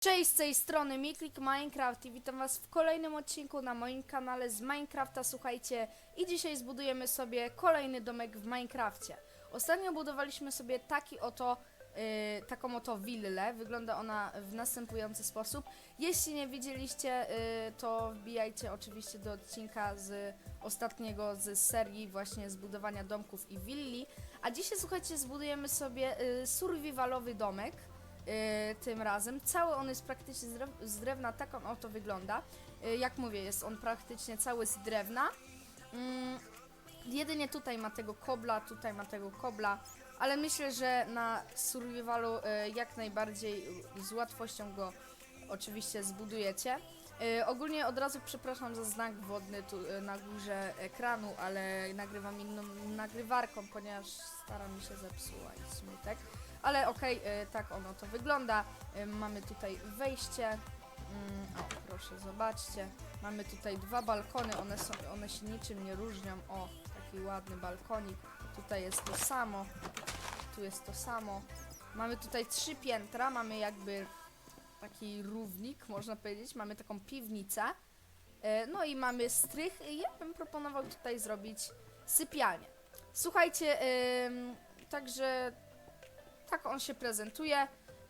Cześć, z tej strony Miklik Minecraft i witam was w kolejnym odcinku na moim kanale z Minecrafta, słuchajcie i dzisiaj zbudujemy sobie kolejny domek w Minecrafcie. Ostatnio budowaliśmy sobie taki oto, yy, taką oto willę, wygląda ona w następujący sposób. Jeśli nie widzieliście, yy, to wbijajcie oczywiście do odcinka z ostatniego z serii właśnie zbudowania domków i willi. A dzisiaj słuchajcie, zbudujemy sobie yy, survivalowy domek. Yy, tym razem. Cały on jest praktycznie z, drew- z drewna, tak on oto wygląda. Yy, jak mówię, jest on praktycznie cały z drewna. Mm, jedynie tutaj ma tego kobla, tutaj ma tego kobla, ale myślę, że na survivalu yy, jak najbardziej z łatwością go oczywiście zbudujecie. Ogólnie od razu przepraszam za znak wodny tu na górze ekranu, ale nagrywam inną nagrywarką, ponieważ stara mi się zepsuła i smutek. Ale okej, y, tak ono to wygląda. Y, mamy tutaj wejście. Mm, o, proszę, zobaczcie. Mamy tutaj dwa balkony, one, są, one się niczym nie różnią. O, taki ładny balkonik. Tutaj jest to samo. Tu jest to samo. Mamy tutaj trzy piętra, mamy jakby taki równik, można powiedzieć. Mamy taką piwnicę. Y, No i mamy strych. Ja bym proponował tutaj zrobić sypialnię. Słuchajcie, także tak on się prezentuje.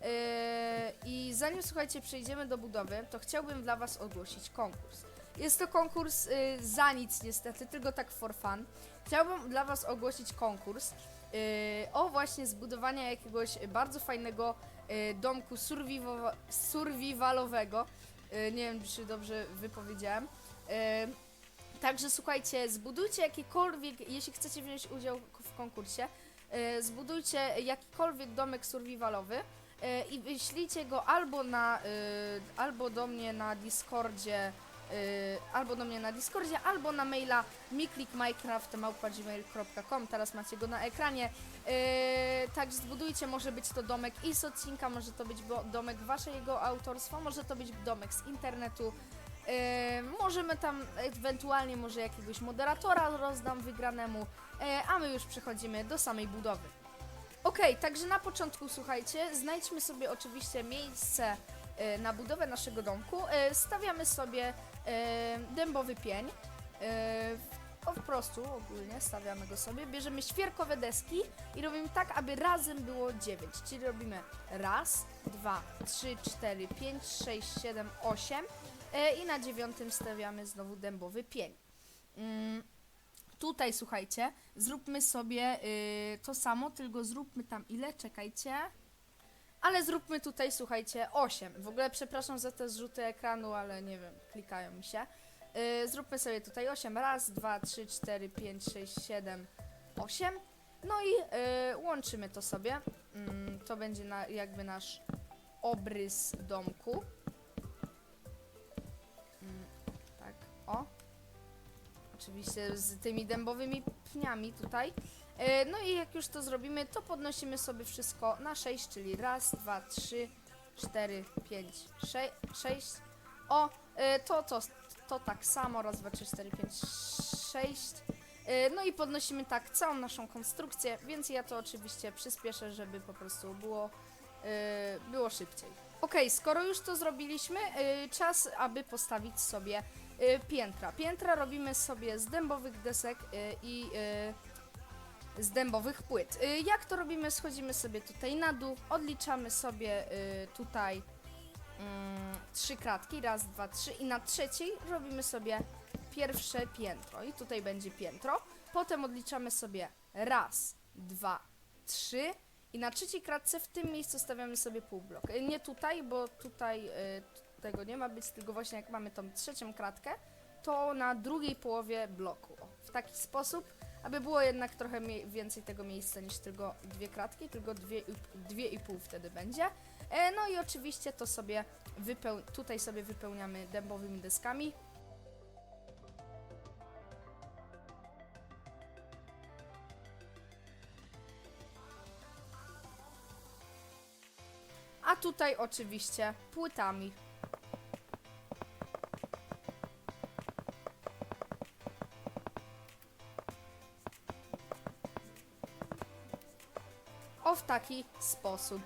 Yy, I zanim słuchajcie, przejdziemy do budowy, to chciałbym dla Was ogłosić konkurs. Jest to konkurs yy, za nic niestety, tylko tak for fun. Chciałbym dla Was ogłosić konkurs yy, o właśnie zbudowanie jakiegoś bardzo fajnego domku survivalowego. Nie wiem, czy dobrze wypowiedziałem. Także słuchajcie, zbudujcie jakikolwiek, jeśli chcecie wziąć udział w konkursie, zbudujcie jakikolwiek domek survivalowy e, i wyślijcie go albo na, e, albo do mnie na Discordzie, e, albo do mnie na Discordzie, albo na maila miklikminecraft.gmail.com Teraz macie go na ekranie. E, tak, zbudujcie, może być to domek i z odcinka, może to być domek waszego autorstwa, może to być domek z internetu. E, możemy tam ewentualnie może jakiegoś moderatora rozdam wygranemu, e, a my już przechodzimy do samej budowy. Okej, także na początku słuchajcie, znajdźmy sobie oczywiście miejsce e, na budowę naszego domku. E, stawiamy sobie e, dębowy pień. E, po prostu ogólnie stawiamy go sobie, bierzemy świerkowe deski i robimy tak, aby razem było 9. Czyli robimy raz, dwa, trzy, cztery, pięć, sześć, siedem, osiem. E, I na dziewiątym stawiamy znowu dębowy pień. Mm, tutaj słuchajcie, zróbmy sobie y, to samo, tylko zróbmy tam ile? Czekajcie. Ale zróbmy tutaj, słuchajcie, 8. W ogóle przepraszam za te zrzuty ekranu, ale nie wiem, klikają mi się. Y, zróbmy sobie tutaj 8. Raz, dwa, trzy, cztery, pięć, sześć, siedem, osiem. No i y, łączymy to sobie. Mm, to będzie na, jakby nasz obrys domku. Oczywiście z tymi dębowymi pniami tutaj. E, No i jak już to zrobimy, to podnosimy sobie wszystko na 6, czyli raz, dwa, trzy, cztery, pięć, sze- sześć. O, e, to, to, to tak samo, raz, dwa, trzy, cztery, pięć, sześć. E, No i podnosimy tak całą naszą konstrukcję, więc ja to oczywiście przyspieszę, żeby po prostu było, było szybciej. Okej, skoro już to zrobiliśmy, czas, aby postawić sobie piętra. Piętra robimy sobie z dębowych desek e, i e, z dębowych płyt. Jak to robimy? Schodzimy sobie tutaj na dół, odliczamy sobie tutaj mm, trzy kratki, raz, dwa, trzy i na trzeciej robimy sobie pierwsze piętro i tutaj będzie piętro. Potem odliczamy sobie raz, dwa, trzy i na trzeciej kratce w tym miejscu stawiamy sobie półblok. Nie tutaj, bo tutaj tego nie ma być, tylko właśnie jak mamy tą trzecią kratkę, to na drugiej połowie bloku. O, w taki sposób, aby było jednak trochę więcej tego miejsca niż tylko dwie kratki, tylko dwie, dwie i pół wtedy będzie. E, no i oczywiście to sobie tutaj sobie wypełniamy dębowymi deskami. A tutaj oczywiście płytami. O w taki sposób.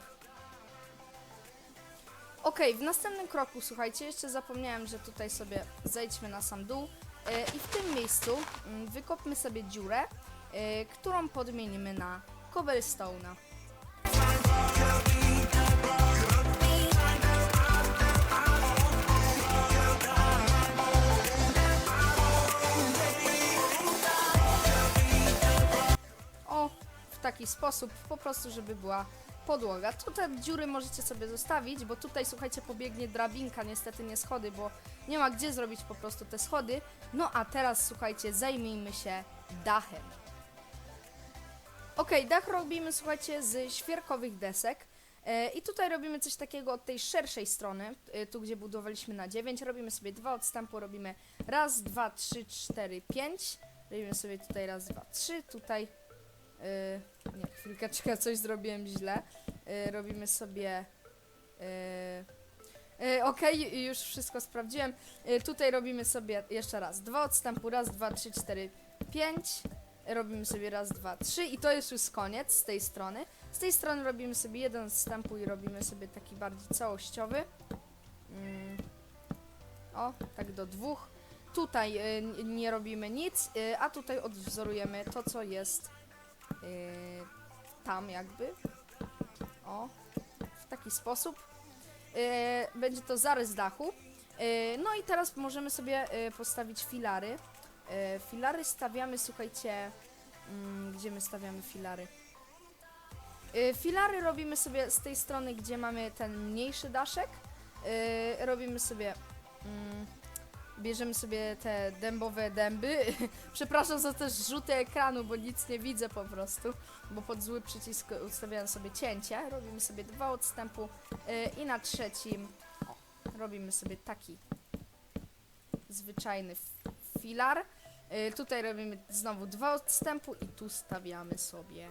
Okej, w następnym kroku, słuchajcie, jeszcze zapomniałem, że tutaj sobie zejdźmy na sam dół e, i w tym miejscu mm, wykopmy sobie dziurę, e, którą podmienimy na cobblestone'a. Taki sposób, po prostu, żeby była podłoga. Tu te dziury możecie sobie zostawić, bo tutaj, słuchajcie, pobiegnie drabinka, niestety nie schody, bo nie ma gdzie zrobić po prostu te schody. No a teraz, słuchajcie, zajmijmy się dachem. Ok, dach robimy, słuchajcie, z świerkowych desek. E, I tutaj robimy coś takiego od tej szerszej strony, e, tu gdzie budowaliśmy na 9, robimy sobie dwa odstępu, robimy raz, dwa, trzy, cztery, pięć. Robimy sobie tutaj raz, dwa, trzy, tutaj Yy, nie, chwileczkę, coś zrobiłem źle. Yy, robimy sobie. Yy, yy, Okej, już wszystko sprawdziłem. Yy, tutaj robimy sobie jeszcze raz dwa odstępu. Raz, dwa, trzy, cztery, pięć. Robimy sobie raz, dwa, trzy i to jest już koniec z tej strony. Z tej strony robimy sobie jeden odstępu i robimy sobie taki bardziej całościowy. Mm. O, tak do dwóch. Tutaj y, nie robimy nic, y, a tutaj odwzorujemy to, co jest tam jakby. O, w taki sposób. Yy, będzie to zarys dachu. Yy, no i teraz możemy sobie postawić filary. Filary stawiamy, słuchajcie, mm, gdzie my stawiamy filary? Filary robimy sobie z tej strony, gdzie mamy ten mniejszy daszek. Robimy sobie... Bierzemy sobie te dębowe dęby. Przepraszam za te rzuty ekranu, bo nic nie widzę po prostu, bo pod zły przycisk ustawiałem sobie cięcie. Robimy sobie dwa odstępu yy, i na trzecim robimy sobie taki zwyczajny filar. Yy, tutaj robimy znowu dwa odstępu i tu stawiamy sobie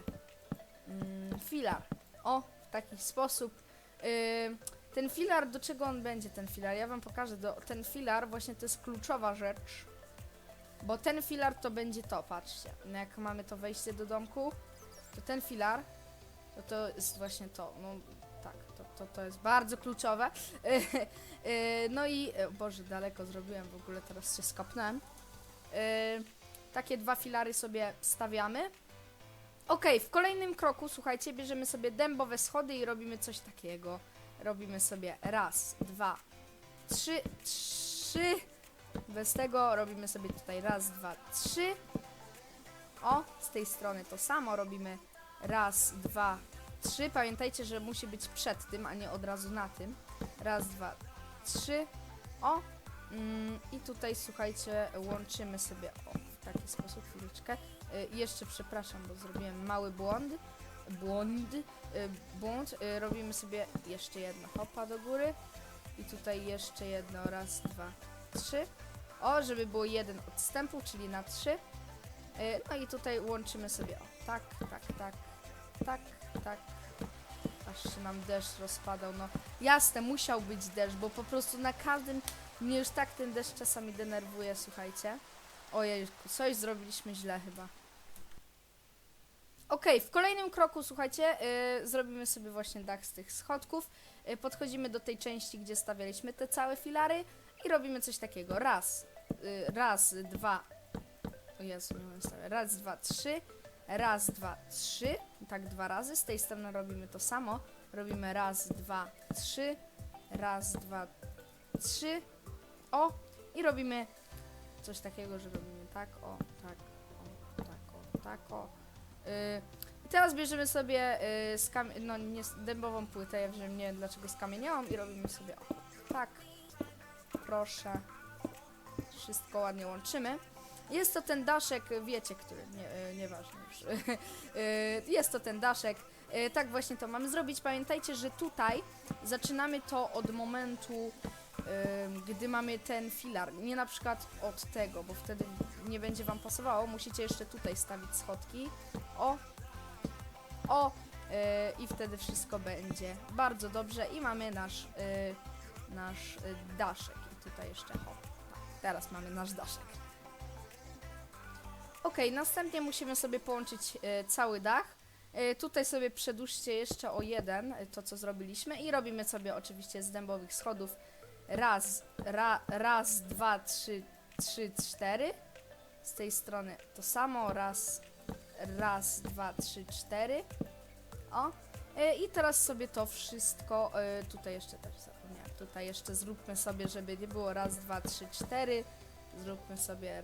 mm, filar. O, w taki sposób. Yy, ten filar, do czego on będzie ten filar? Ja wam pokażę. Do, ten filar właśnie to jest kluczowa rzecz. Bo ten filar to będzie to, patrzcie. No Jak mamy to wejście do domku, to ten filar to to jest właśnie to. No tak, to, to, to jest bardzo kluczowe. Yy, no i, Boże, daleko zrobiłem w ogóle, teraz się skapnąłem. Yy, takie dwa filary sobie stawiamy. Okej, w kolejnym kroku, słuchajcie, bierzemy sobie dębowe schody i robimy coś takiego robimy sobie raz, dwa, trzy, trzy. Bez tego robimy sobie tutaj raz, dwa, trzy. O, z tej strony to samo robimy raz, dwa, trzy. Pamiętajcie, że musi być przed tym, a nie od razu na tym. Raz, dwa, trzy. O, mm, i tutaj słuchajcie, łączymy sobie o, w taki sposób, chwileczkę. Y, jeszcze przepraszam, bo zrobiłem mały błąd. Błąd y, błąd. Y, robimy sobie jeszcze jedno hopa do góry. I tutaj jeszcze jedno. Raz, dwa, trzy. O, żeby było jeden odstępu, czyli na trzy. Y, no i tutaj łączymy sobie. O, tak, tak, tak, tak, tak. Aż się nam deszcz rozpadał. No jasne, musiał być deszcz, bo po prostu na każdym. Mnie już tak ten deszcz czasami denerwuje, słuchajcie. Ojej, coś zrobiliśmy źle chyba. Okej, w kolejnym kroku, słuchajcie, y, zrobimy sobie właśnie dach z tych schodków. Y, podchodzimy do tej części, gdzie stawialiśmy te całe filary i robimy coś takiego. Raz, y, raz, dwa. O Jezu, nie stawiać. Raz, dwa, trzy. Raz, dwa, trzy. Tak dwa razy. Z tej strony robimy to samo. Robimy raz, dwa, trzy. Raz, dwa, trzy. O! I robimy coś takiego, że robimy tak, o, tak, o, tak, o, tak, o. Y, teraz bierzemy sobie y, no nie dębową płytę, ja wiem, nie wiem dlaczego z kamieniową i robimy sobie o, tak. Proszę. Wszystko ładnie łączymy. Jest to ten daszek, wiecie, który, nie, y, nieważne już. Y, Jest to ten daszek. Tak właśnie to mamy zrobić. Pamiętajcie, że tutaj zaczynamy to od momentu, gdy mamy ten filar. Nie na przykład od tego, bo wtedy nie będzie wam pasowało. Musicie jeszcze tutaj stawić schodki. O, o, yy, i wtedy wszystko będzie bardzo dobrze i mamy nasz, yy, nasz yy, daszek. I tutaj jeszcze, o, teraz mamy nasz daszek. Ok, następnie musimy sobie połączyć yy, cały dach. Y, tutaj sobie przedłużcie jeszcze o jeden y, to, co zrobiliśmy i robimy sobie oczywiście z dębowych schodów raz, ra, raz, dwa, trzy, trzy, cztery. Z tej strony to samo, raz, raz, dwa, trzy, cztery. O. Y, I teraz sobie to wszystko, y, tutaj jeszcze też zapomniałam, tutaj jeszcze zróbmy sobie, żeby nie było raz, dwa, trzy, cztery. Zróbmy sobie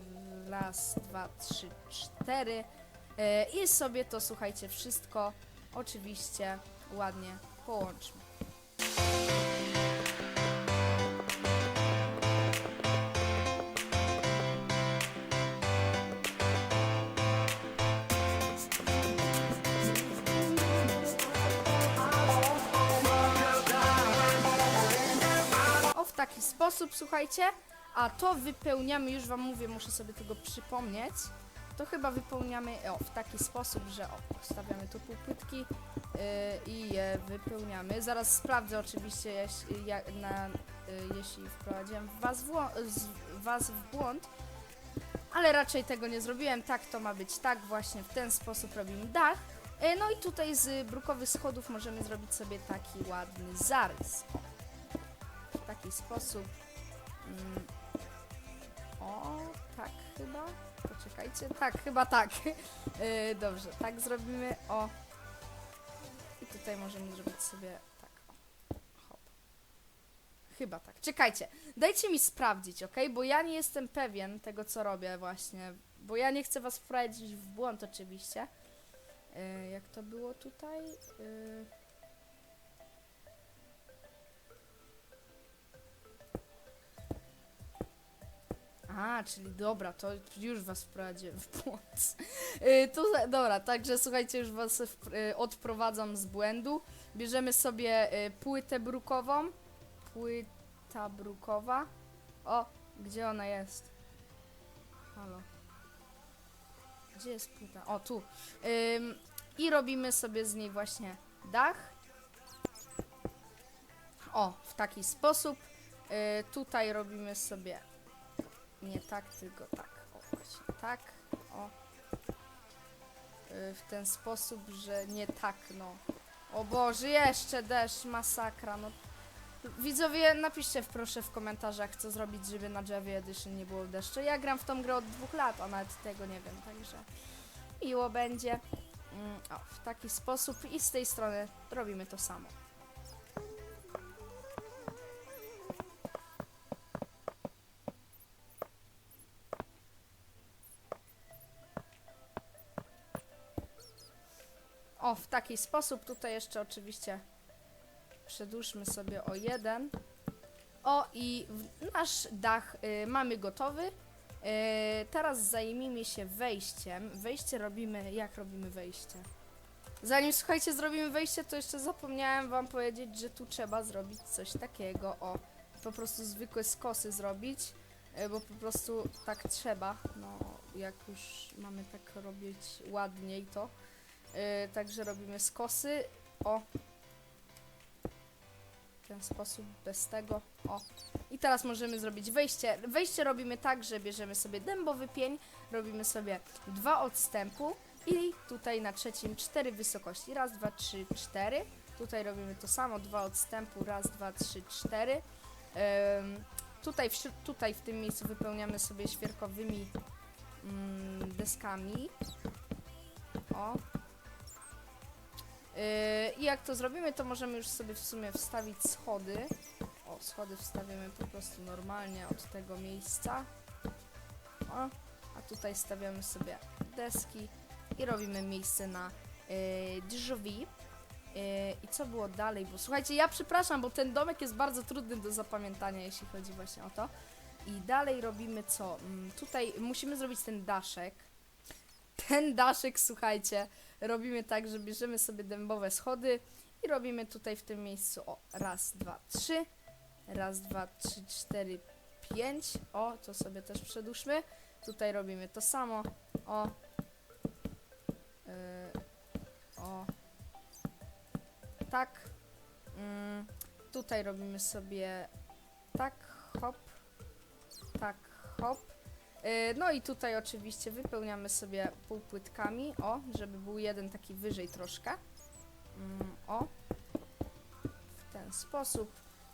raz, dwa, trzy, cztery. E, I sobie to, słuchajcie, wszystko oczywiście ładnie połączmy. Sposób, słuchajcie. A to wypełniamy, już wam mówię, muszę sobie tego przypomnieć. To chyba wypełniamy o, w taki sposób, że o, stawiamy tu półpłytki yy, i je wypełniamy. Zaraz sprawdzę oczywiście, jeśli, jak, na, y, jeśli wprowadziłem was w, was w błąd. Ale raczej tego nie zrobiłem. Tak to ma być. Tak właśnie w ten sposób robimy dach. Yy, no i tutaj z brukowych schodów możemy zrobić sobie taki ładny zarys. Taki sposób. Mm. O, tak chyba. Poczekajcie. Tak, chyba tak. Yy, dobrze, tak zrobimy. O. I tutaj możemy zrobić sobie tak. O. Hop. Chyba tak. Czekajcie. Dajcie mi sprawdzić, ok? Bo ja nie jestem pewien tego, co robię właśnie. Bo ja nie chcę was wprowadzić w błąd oczywiście. Yy, jak to było tutaj? Yy... A, czyli dobra, to już was wprowadziłem w błąd. Yy, tu, dobra, także słuchajcie, już was yy, odprowadzam z błędu. Bierzemy sobie yy, płytę brukową. Płyta brukowa. O, gdzie ona jest? Halo. Gdzie jest płyta? O, tu. Ym, I robimy sobie z niej właśnie dach. O, w taki sposób. Yy, tutaj robimy sobie nie tak, tylko tak. O, właśnie tak. O. Y, w ten sposób, że nie tak, no. O Boże, jeszcze deszcz, masakra, no. Widzowie, napiszcie proszę w komentarzach, co zrobić, żeby na Javie Edition nie było deszczu. Ja gram w tą grę od dwóch lat, a nawet tego nie wiem, także miło będzie. Mm, o, w taki sposób i z tej strony robimy to samo. Taki sposób. Tutaj jeszcze oczywiście przedłużmy sobie o jeden. O, i nasz dach y, mamy gotowy. Y, teraz zajmijmy się wejściem. Wejście robimy. Jak robimy wejście? Zanim słuchajcie, zrobimy wejście, to jeszcze zapomniałem wam powiedzieć, że tu trzeba zrobić coś takiego. O, po prostu zwykłe skosy zrobić, y, bo po prostu tak trzeba. No, jak już mamy tak robić ładniej to. Yy, także robimy skosy. O. W ten sposób, bez tego. O. I teraz możemy zrobić wejście. Wejście robimy tak, że bierzemy sobie dębowy pień, robimy sobie dwa odstępu i tutaj na trzecim cztery wysokości. Raz, dwa, trzy, cztery. Tutaj robimy to samo, dwa odstępu, raz, dwa, trzy, cztery. Tutaj, w, tutaj w tym miejscu wypełniamy sobie świerkowymi mm, deskami. O, I jak to zrobimy, to możemy już sobie w sumie wstawić schody. O, schody wstawimy po prostu normalnie od tego miejsca. O, a tutaj stawiamy sobie deski i robimy miejsce na yy, drzwi. Yy, I co było dalej? Bo słuchajcie, ja przepraszam, bo ten domek jest bardzo trudny do zapamiętania, jeśli chodzi właśnie o to. I dalej robimy co? Mm, tutaj musimy zrobić ten daszek. Ten daszek, słuchajcie, robimy tak, że bierzemy sobie dębowe schody i robimy tutaj w tym miejscu o raz, dwa, trzy, raz, dwa, trzy, cztery, pięć. O, to sobie też przedłużmy. Tutaj robimy to samo. O. Yy, o. Tak. Mm, tutaj robimy sobie tak, hop, tak, hop. E, No i tutaj oczywiście wypełniamy sobie półpłytkami, o, żeby był jeden taki wyżej troszkę. Mm, O, w ten sposób.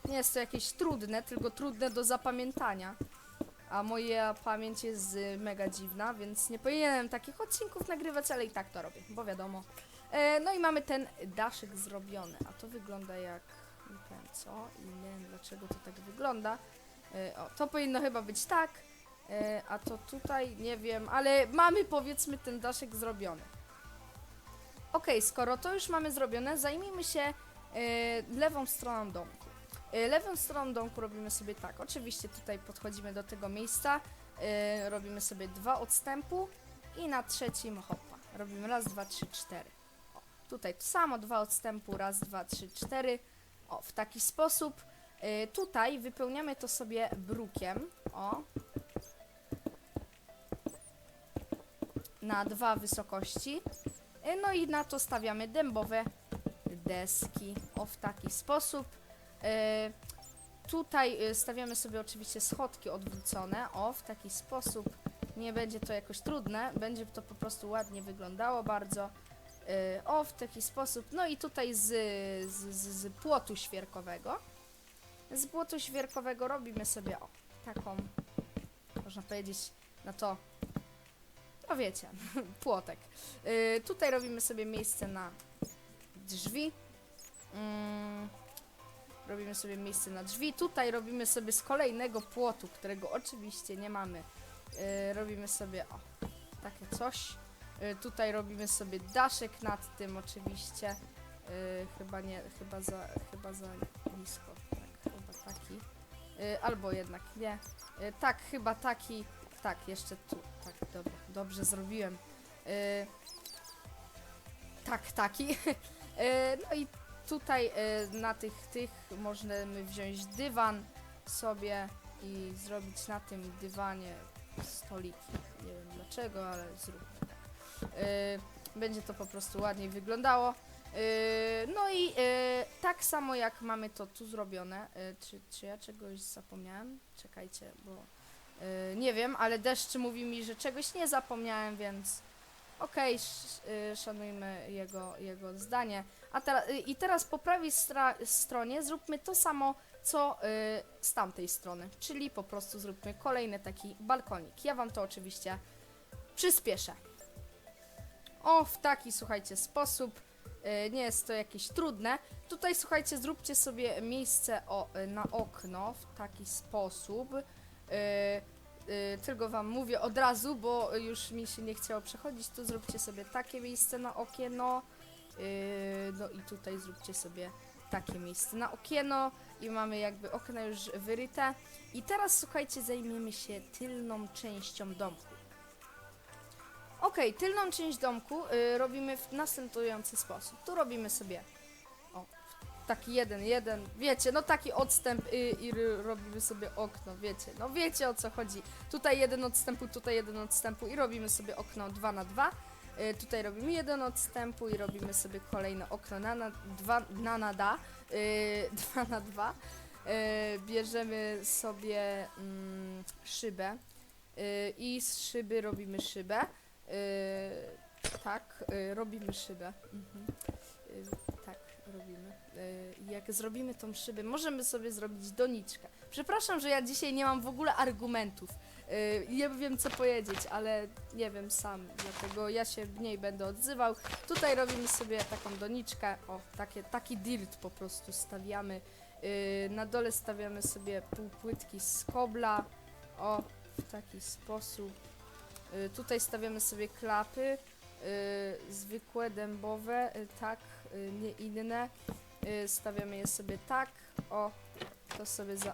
Nie jest to jakieś trudne, tylko trudne do zapamiętania. A moja pamięć jest mega dziwna, więc nie powinienem takich odcinków nagrywać, ale i tak to robię, bo wiadomo. E, no i mamy ten daszek zrobiony, a to wygląda jak nie wiem co i nie wiem dlaczego to tak wygląda. E, o, to powinno chyba być tak, e, a to tutaj nie wiem, ale mamy powiedzmy ten daszek zrobiony. Okej, skoro to już mamy zrobione, zajmijmy się e, lewą stroną domku. E, lewą stroną domku robimy sobie tak. Oczywiście tutaj podchodzimy do tego miejsca, e, robimy sobie dwa odstępu i na trzecim hopa. Robimy raz, dwa, trzy, cztery. O, tutaj to samo, dwa odstępu, raz, dwa, trzy, cztery. O, w taki sposób. E, tutaj wypełniamy to sobie brukiem. O. Na dwa wysokości. E, No i na to stawiamy dębowe deski. O, w taki sposób. E, tutaj e, stawiamy sobie oczywiście schodki odwrócone. O, w taki sposób. Nie będzie to jakoś trudne. Będzie to po prostu ładnie wyglądało bardzo. O, w taki sposób. No i tutaj z, z, z, z płotu świerkowego. Z płotu świerkowego robimy sobie o, taką, można powiedzieć, na to, no wiecie, płotek. Y, tutaj robimy sobie miejsce na drzwi. Mm, robimy sobie miejsce na drzwi. Tutaj robimy sobie z kolejnego płotu, którego oczywiście nie mamy. Y, robimy sobie o, takie coś. Y, tutaj robimy sobie daszek nad tym oczywiście. Y, chyba nie, chyba za, chyba za nisko. Tak, chyba taki. Y, albo jednak nie. Y, tak, chyba taki. Tak, jeszcze tu. Tak, dobra, dobrze zrobiłem. Y, tak, taki. Y, no i tutaj y, na tych, tych możemy wziąć dywan sobie i zrobić na tym dywanie stoliki. Nie wiem dlaczego, ale zróbmy tak. Będzie to po prostu ładniej wyglądało. No i tak samo jak mamy to tu zrobione. Czy, czy ja czegoś zapomniałem? Czekajcie, bo y, nie wiem, ale deszcz mówi mi, że czegoś nie zapomniałem, więc okej, sz, y, szanujmy jego, jego zdanie. A y, I teraz po prawej stronie zróbmy to samo, co z tamtej strony, czyli po prostu zróbmy kolejny taki balkonik. Ja wam to oczywiście przyspieszę. O, w taki, słuchajcie, sposób. Nie jest to jakieś trudne. Tutaj, słuchajcie, zróbcie sobie miejsce o, na okno w taki sposób. Y, y, tylko wam mówię od razu, bo już mi się nie chciało przechodzić. Tu zróbcie sobie takie miejsce na okieno. Y, no i tutaj zróbcie sobie takie miejsce na okieno i mamy jakby okna już wyryte. I teraz słuchajcie, zajmiemy się tylną częścią domku. Ok, tylną część domku y, robimy w następujący sposób. Tu robimy sobie taki jeden, jeden, wiecie, no taki odstęp y, i ry- robimy sobie okno, wiecie, no wiecie o co chodzi. Tutaj jeden odstępu, tutaj jeden odstępu i robimy sobie okno 2 na 2 y, Tutaj robimy jeden odstępu i robimy sobie kolejne okno na na dwa na na da, y, 2 na 2 y, Bierzemy sobie mm, szybę y, i z szyby robimy szybę. Y, tak, y, robimy szybę. Mhm. Y, tak, robimy. Y, jak zrobimy tą szybę, możemy sobie zrobić doniczkę. Przepraszam, że ja dzisiaj nie mam w ogóle argumentów. Y, nie wiem co powiedzieć, ale nie wiem sam, dlatego ja się mniej będę odzywał. Tutaj robimy sobie taką doniczkę, o, takie, taki dirt po prostu stawiamy. Y, na dole stawiamy sobie półpłytki z kobla, o, w taki sposób. Y, tutaj stawiamy sobie klapy, y, zwykłe, dębowe, y, tak, y, nie inne. Y, stawiamy je sobie tak, o, to sobie za...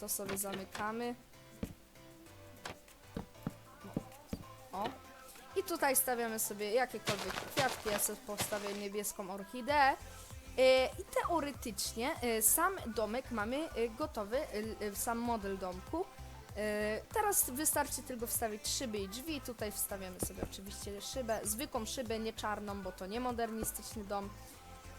To sobie zamykamy. O. I tutaj stawiamy sobie jakiekolwiek kwiatki, ja sobie postawię niebieską orchideę. Y, I teoretycznie y, sam domek mamy gotowy, sam model domku. Teraz wystarczy tylko wstawić szyby i drzwi. Tutaj wstawiamy sobie oczywiście szybę, zwykłą szybę, nie czarną, bo to nie modernistyczny dom,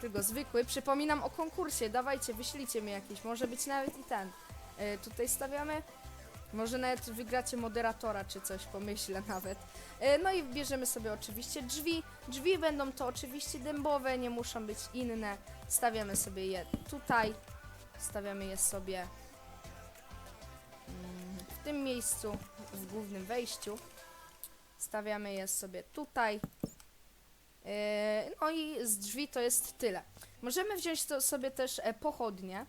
tylko zwykły. Przypominam o konkursie, dawajcie, wyślijcie mi jakiś, może być nawet i ten. E, Tutaj stawiamy Może nawet wygracie moderatora czy coś, pomyślę nawet. E, No i bierzemy sobie oczywiście drzwi. Drzwi będą to oczywiście dębowe, nie muszą być inne. Stawiamy sobie je tutaj. Stawiamy je sobie mm, w tym miejscu, w głównym wejściu. Stawiamy je sobie tutaj. E, No i z drzwi to jest tyle. Możemy wziąć to sobie też e, pochodnie.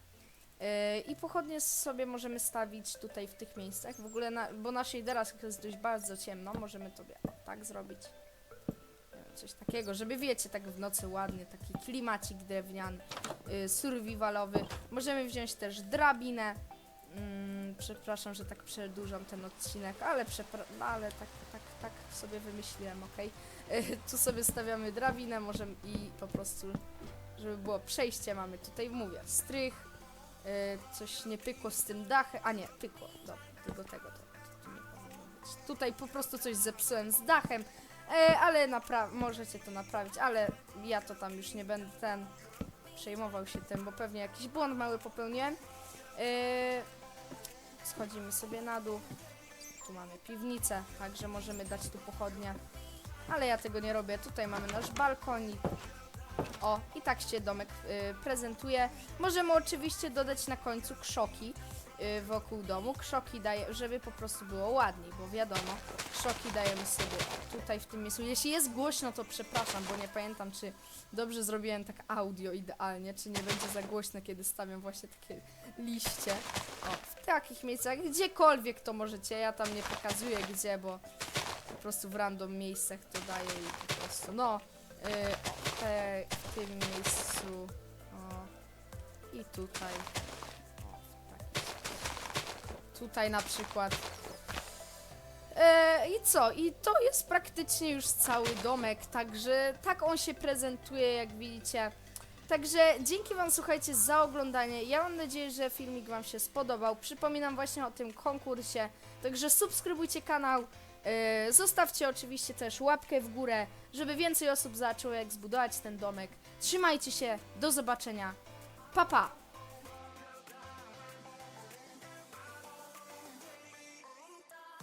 E, I pochodnie sobie możemy stawić tutaj w tych miejscach. W ogóle, na, bo na shaderach jest dość bardzo ciemno, możemy tobie tak zrobić. Coś takiego, żeby wiecie, tak w nocy ładnie, taki klimacik drewniany, y, survivalowy. Możemy wziąć też drabinę. Mm, przepraszam, że tak przedłużam ten odcinek, ale, no, ale tak, tak, sobie wymyśliłem, ok? tu sobie stawiamy drabinę, możemy i po prostu, żeby było przejście, mamy tutaj, mówię, strych, y, coś nie pykło z tym dachem, a nie, pykło, dobra, tylko tego to, to nie powinno być. Tutaj po prostu coś zepsułem z dachem, e, ale możecie to naprawić, ale ja to tam już nie będę ten przejmował się tym, bo pewnie jakiś błąd mały popełniłem. E, schodzimy sobie na dół, tu mamy piwnicę, także możemy dać tu pochodnie, ale ja tego nie robię. Tutaj mamy nasz balkonik. O, i tak się domek y, prezentuje. Możemy oczywiście dodać na końcu krzoki y, wokół domu. Krzoki daje, żeby po prostu było ładniej, bo wiadomo, krzoki dajemy sobie tutaj w tym miejscu. Jeśli jest głośno, to przepraszam, bo nie pamiętam, czy dobrze zrobiłem tak audio idealnie, czy nie będzie za głośno, kiedy stawiam właśnie takie liście. O, takich miejscach, gdziekolwiek to możecie, ja tam nie pokazuję gdzie, bo po prostu w random miejscach to daję i po prostu, no, yy, te, w tym miejscu, o, i tutaj, o, sposób. tutaj na przykład. E, I co? I to jest praktycznie już cały domek, także tak on się prezentuje, jak widzicie. Także dzięki Wam, słuchajcie, za oglądanie. Ja mam nadzieję, że filmik Wam się spodobał. Przypominam właśnie o tym konkursie. Także subskrybujcie kanał. Yy, zostawcie oczywiście też łapkę w górę, żeby więcej osób zaczęło jak zbudować ten domek. Trzymajcie się, do zobaczenia. Pa pa!